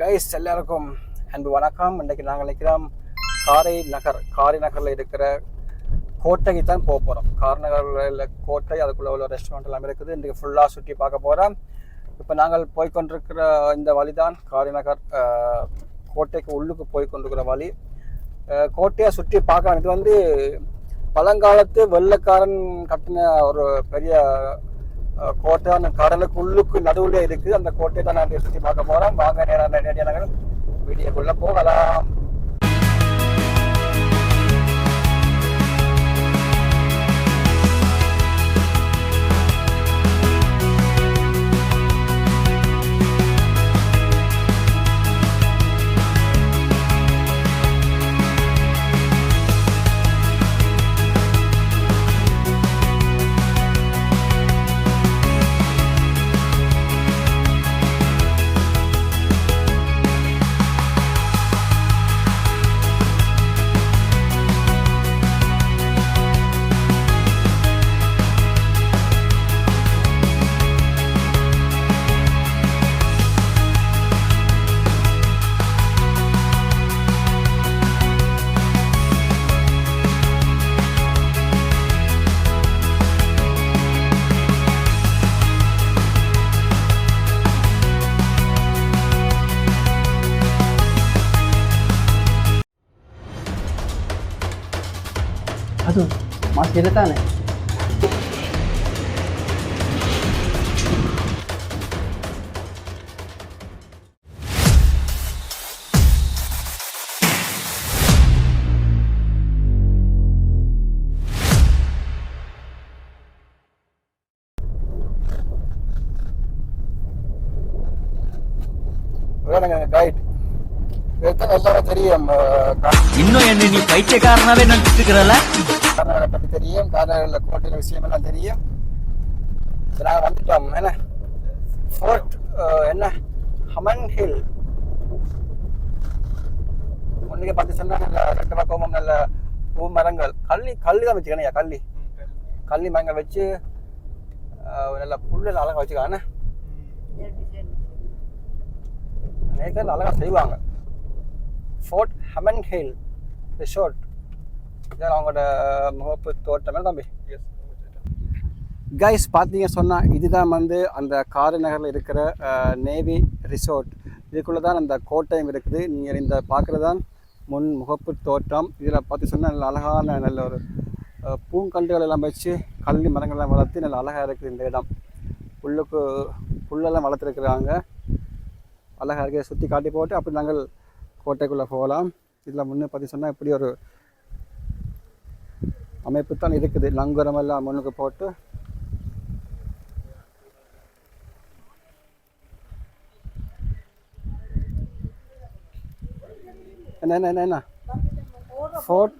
Guys எல்லாருக்கும் அன்பு வணக்கம். இன்றைக்கு நாங்கள் நிற்கிறோம் காரை நகர் காரை நகரில் இருக்கிற கோட்டைக்கு தான் போக போகிறோம் காரை நகரில் கோட்டை அதுக்குள்ளே உள்ள ரெஸ்டாரண்ட் எல்லாமே இருக்குது. இன்றைக்கு ஃபுல்லாக சுற்றி பார்க்க போகிறோம் இப்போ நாங்கள் போய்க்கொண்டிருக்கிற இந்த வழி தான் காரை நகர் கோட்டைக்கு உள்ளுக்கு போய்கொண்டிருக்கிற வழி. கோட்டையை சுற்றி பார்க்கலாம். இது வந்து பழங்காலத்து வெள்ளைக்காரன் கட்டின ஒரு பெரிய கோட்டை அந்த கடலுக்கு உள்ளுக்கு நடுவுல இருக்குது அந்த கோட்டையை தான் நான் சுற்றி பார்க்க போறோம். வாங்க நேரம் நேரடியாக நாங்கள் போகலாம். இது தானே வேணுங்க கைட் தெரியும் இன்னும் என்ன நீ பைத்தியக்காரனாவே நினைச்சிட்டு இருக்கிறல தெரியும் கர்நாடகாவில் கோட்டையில் விஷயம் எல்லாம் தெரியும் நாங்கள் வந்துட்டோம். என்ன? ஃபோர்ட் என்ன? ஹமன் ஹில் ஒன்றுக்கு பார்த்து சொன்னால் நல்ல ரெண்டு பக்கமும் நல்ல பூ மரங்கள். கள்ளி கள்ளி தான் வச்சுக்கணையா கள்ளி கள்ளி மரங்கள் வச்சு நல்ல புல்லில் அழகாக வச்சுக்கானே நேற்று அழகாக செய்வாங்க. ஃபோர்ட் ஹமன் ஹில் ரிசோர்ட் இதான் அவங்களோட முகப்பு தோட்டமே தம்பி? கைஸ் பார்த்தீங்க சொன்னால் இதுதான் வந்து அந்த காரை நகரில் இருக்கிற நேவி ரிசோர்ட் இதுக்குள்ளே தான் அந்த கோட்டையும் இருக்குது. நீங்கள் இந்த பார்க்குறது தான் முன் முகப்பு தோட்டம் இதில் பார்த்து சொன்னால் நல்ல அழகான நல்ல ஒரு அஹ், பூங்கன்றுகள் எல்லாம் வச்சு கள்ளி மரங்கள்லாம் வளர்த்து நல்ல அழகாக இருக்குது இந்த இடம். புல்லுக்கு புல்லெல்லாம் வளர்த்துருக்குறாங்க. அழகாக இருக்க. சுற்றி காட்டி போட்டு அப்படி நாங்கள் கோட்டைக்குள்ளே போகலாம். இதில் முன்னே பார்த்து சொன்னால் இப்படி ஒரு அமைப்பு தான் இருக்குது. நங்குரமெல்லாம் முன்னுக்கு போட்டு. என்ன என்ன என்ன என்ன? Fort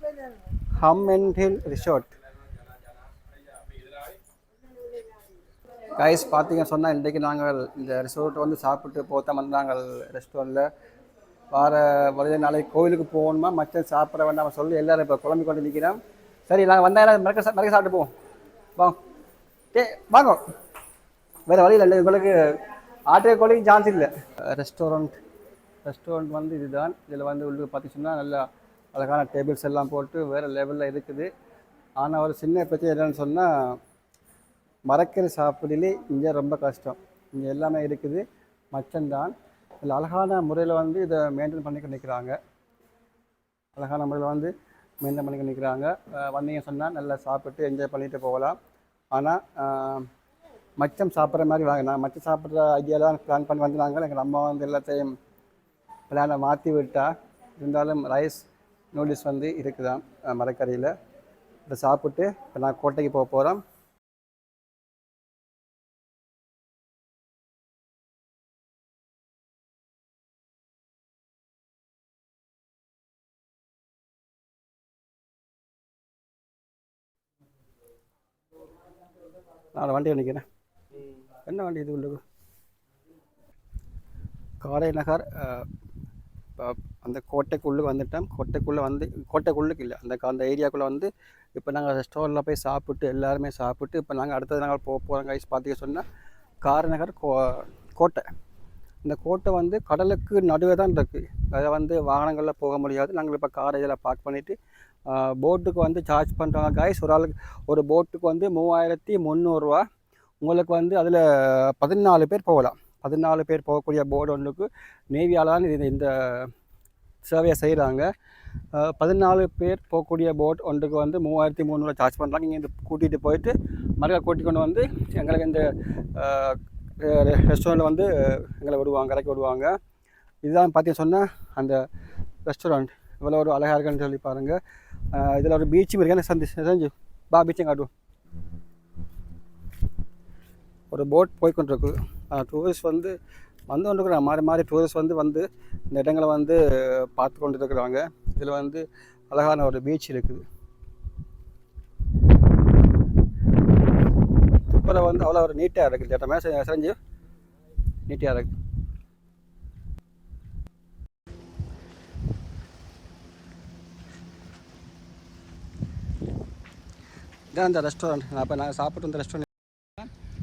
hum and hill resort guys பார்த்தீங்க சொன்னால் இன்றைக்கு நாங்கள் இந்த ரிசோர்ட் வந்து சாப்பிட்டு போத்தம் வந்து நாங்கள் ரெஸ்டாரண்ட்டில் வார வருது நாளைக்கு கோவிலுக்கு போகணுமா? மச்சம் சாப்பிட வேண்டாம் சொல்லி எல்லாரும் இப்போ குழம்பி கொண்டு நிற்கிறோம் சரி நாங்கள் வந்தால் எல்லாம் மிளக மிளக சாப்பிட்டு போவோம். வா. டே வாங்க. வேறு வழியில் இல்லை. உங்களுக்கு ஆட்டோ கோழிக்கு சான்ஸ் இல்லை. ரெஸ்டாரண்ட் ரெஸ்டாரண்ட் வந்து இதுதான். இதில் வந்து உள்ளுக்கு சொன்னால் நல்லா அழகான டேபிள்ஸ் எல்லாம் போட்டு வேறு லெவலில் இருக்குது. ஆனால் ஒரு சின்ன பிரச்சனை என்னென்னு சொன்னால் மரக்கறி சாப்பிடலே இங்கே ரொம்ப கஷ்டம். இங்கே எல்லாமே இருக்குது. மச்சம்தான் இதில் அழகான முறையில் வந்து இதை மெயின்டைன் பண்ணிக்க நிற்கிறாங்க அழகான முறையில் வந்து மெயின்டைன் பண்ணிக்க நிற்கிறாங்க வந்தீங்க சொன்னால் நல்லா சாப்பிட்டு என்ஜாய் பண்ணிட்டு போகலாம். ஆனால் மச்சம் சாப்பிட்ற மாதிரி வாங்க. நான் மச்சம் சாப்பிட்ற ஐடியாலாம் பிளான் பண்ணி வந்தாங்க எங்கள் அம்மா வந்து எல்லாத்தையும் பிளானை மாற்றி விட்டா இருந்தாலும் ரைஸ் நூடுல்ஸ் வந்து இருக்குதான் மரக்கறியில் இதை சாப்பிட்டு இப்போ நான் கோட்டைக்கு போக போகிறோம் நான் வண்டி நிற்கிறேன் என்ன வண்டி இது உள்ளது காரை நகர் அந்த கோட்டைக்குள்ளே வந்துட்டோம். கோட்டைக்குள்ளே வந்து கோட்டைக்குள்ளுக்கு இல்லை அந்த அந்த ஏரியாக்குள்ளே வந்து இப்போ நாங்கள் ரெஸ்டாரண்ட்டில் போய் சாப்பிட்டு எல்லாருமே சாப்பிட்டு இப்போ நாங்கள் அடுத்தது நாங்கள் போக போகிறோம் கைஸ் பார்த்துக்க சொன்னால் காரநகர் கோ கோட்டை. இந்த கோட்டை வந்து கடலுக்கு நடுவே தான் இருக்குது அதை வந்து வாகனங்களில் போக முடியாது. நாங்கள் இப்போ காரை இதில் பார்க் பண்ணிவிட்டு போட்டுக்கு வந்து சார்ஜ் பண்ணுறாங்க காய்ஸ் ஒரு ஆளுக்கு ஒரு போட்டுக்கு வந்து மூவாயிரத்தி முந்நூறுரூவா உங்களுக்கு வந்து அதில் பதினாலு பேர் போகலாம். பதினாலு பேர் போகக்கூடிய போர்டு ஒன்றுக்கு நேவியால் தான் இது இந்த சேவையை செய்கிறாங்க பதினாலு பேர் போகக்கூடிய போட் ஒன்றுக்கு வந்து மூவாயிரத்தி முந்நூறுவா சார்ஜ் பண்ணுறாங்க இங்கே கூட்டிகிட்டு போயிட்டு மறுக்கா கூட்டிக் கொண்டு வந்து எங்களுக்கு இந்த ரெஸ்டாரண்ட்டில் வந்து எங்களை விடுவாங்க கரைக்கு விடுவாங்க. இதுதான் பார்த்தீங்க சொன்னால் அந்த ரெஸ்டாரண்ட் இவ்வளோ ஒரு அழகாக இருக்குன்னு சொல்லி பாருங்கள் இதில் ஒரு பீச்சும் இருக்கு சந்தி செஞ்சு பா பீச்சும் காட்டுவோம். ஒரு போட் போய்கொண்டிருக்கு டூரிஸ்ட் வந்து வந்து கொண்டிருக்கிற மாறி மாறி டூரிஸ்ட் வந்து வந்து இந்த இடங்களை வந்து பார்த்து கொண்டு இருக்கிறாங்க இதில் வந்து அழகான ஒரு பீச் இருக்குது துப்புரவு வந்து அவ்வளோ ஒரு நீட்டாக இருக்குது இடமே செஞ்சு. நீட்டாக இருக்குது இதான் இந்த ரெஸ்டாரண்ட் அப்போ நாங்கள் சாப்பிட்டு வந்த ரெஸ்டாரண்ட்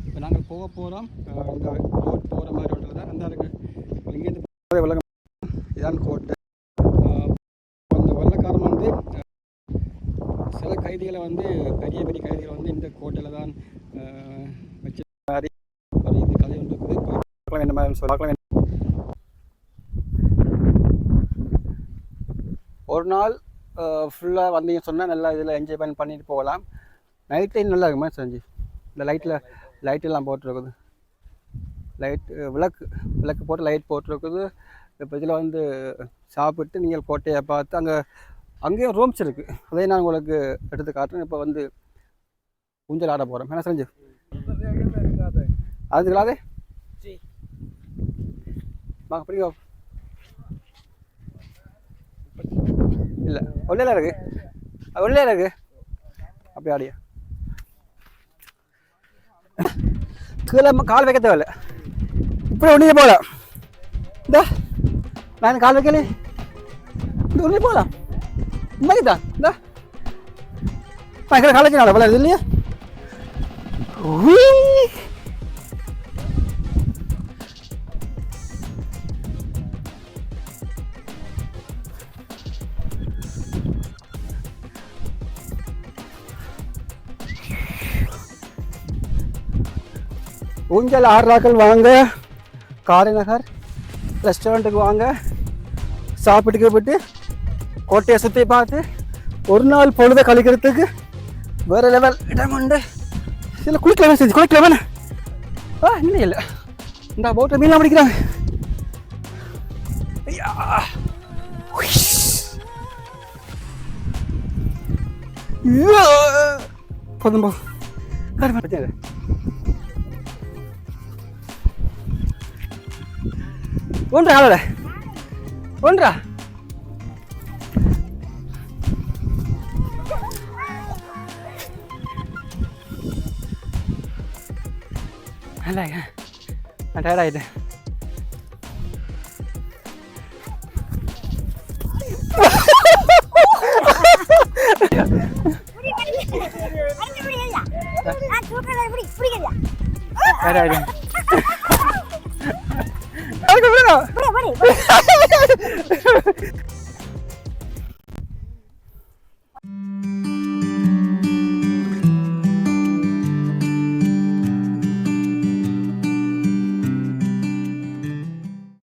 இப்போ நாங்கள் போக போகிறோம் இந்த கோட் போகிற மாதிரி ஒன்று தான் அந்த இருக்கு இங்கேருந்து உலகம் இதான் கோட்டு அந்த வெள்ளக்காரன் வந்து சில கைதிகளை வந்து பெரிய பெரிய கைதிகளை வந்து இந்த கோட்டையில் தான் வச்சு மாதிரி இது கதை ஒன்று இருக்குது. பார்க்கலாம் என்ன மாதிரி சொல்லி ஒரு நாள் ஃபுல்லாக வந்தீங்கன்னு சொன்னால் நல்லா இதில் என்ஜாய் பண்ணி பண்ணிட்டு போகலாம். நைட் டைம் நல்லா இருக்குமா சஞ்சி இந்த லைட்டில் லைட்டெல்லாம் போட்டிருக்குது. லைட் விளக்கு விளக்கு போட்டு லைட் போட்டிருக்குது. இப்போ இதில் வந்து சாப்பிட்டு நீங்கள் கோட்டையை பார்த்து அங்கே அங்கேயும் ரூம்ஸ் இருக்குது அதே நான் உங்களுக்கு எடுத்து காட்டுறேன். இப்போ வந்து ஊஞ்சல் ஆட போகிறோம் என்ன செஞ்சு அதுக்கலாதே வாங்க பிடிக்கோ இல்லை உள்ளே இருக்குது உள்ளே இருக்கு. அப்படி ஆடியா கீழே கால் வைக்க தேவையில்ல. இப்படி ஒன்றிய போகலாம் இந்த நான் கால் வைக்கல. இந்த ஒன்றிய போகலாம் இந்தாக்கிட்டா இந்த. நான் கால் வைக்கணும் அவ்வளோ இல்லையா? ஊஞ்சல் ஆடுறாக்கள் வாங்க. காரைநகர் ரெஸ்டாரண்ட்டுக்கு வாங்க. சாப்பிட்டுக்கு போட்டு கோட்டையை சுற்றி பார்த்து ஒரு நாள் பொழுதை கழிக்கிறதுக்கு வேறு லெவல் இடம் உண்டு. இல்லை குளிக்கலாம் செஞ்சு குளிக்கலாம் ஆ இன்னும் இல்லை. இந்த போட்டை மீன்லாம் பிடிக்கிறாங்க. ஐயா. உய்ஸ். ஐயோ. போதும் போதும். ஒன்றா ஆளோட ஒன்றா. நல்லா நான் டயர்ட் ஆகிட்டேன் டயர்ட் ஆகிட்டேன் Wait, wait, wait.